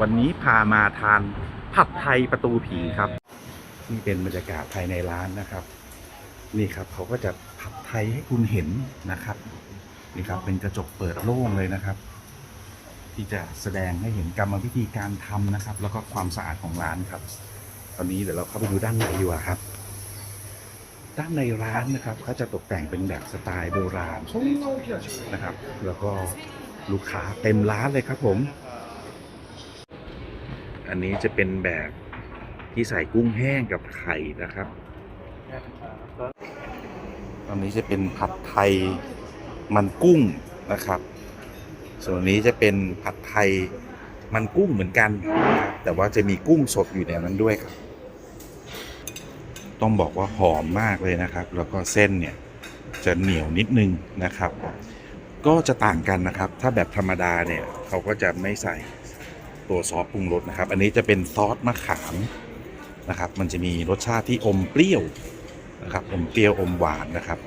วันนี้พามาทานผัดไทยประตูผีครับนี่เป็นบรรยากาศภายในร้านนะครับ นี่ครับเขาก็จะผัดไทยให้คุณเห็นนะครับ นี่ครับเป็นกระจกเปิดโล่งเลยนะครับ ที่จะแสดงให้เห็นกรรมวิธีการทำนะครับ แล้วก็ความสะอาดของร้านครับ ตอนนี้เดี๋ยวเราเข้าไปดูด้านในดีกว่าครับ ด้านในร้านนะครับเขาจะตกแต่งเป็นแบบสไตล์โบราณนะครับ แล้วก็ลูกค้าเต็มร้านเลยครับผม อันนี้จะเป็นแบบที่ใส่กุ้งแห้งกับไข่นะครับ ตอนนี้จะเป็นผัดไทยมันกุ้งนะครับ ส่วนนี้จะเป็นผัดไทยมันกุ้งเหมือนกัน แต่ว่าจะมีกุ้งสดอยู่ในนั้นด้วยครับ ต้องบอกว่าหอมมากเลยนะครับ แล้วก็เส้นเนี่ยจะเหนียวนิดนึงนะครับ ก็จะต่างกันนะครับ ถ้าแบบธรรมดาเนี่ยเขาก็จะไม่ใส่ ตัวซอสปรุงรสนะครับ อันนี้จะเป็นซอสมะขามนะครับ มันจะมีรสชาติที่อมเปรี้ยวนะครับ อมเปรี้ยวอมหวานนะครับ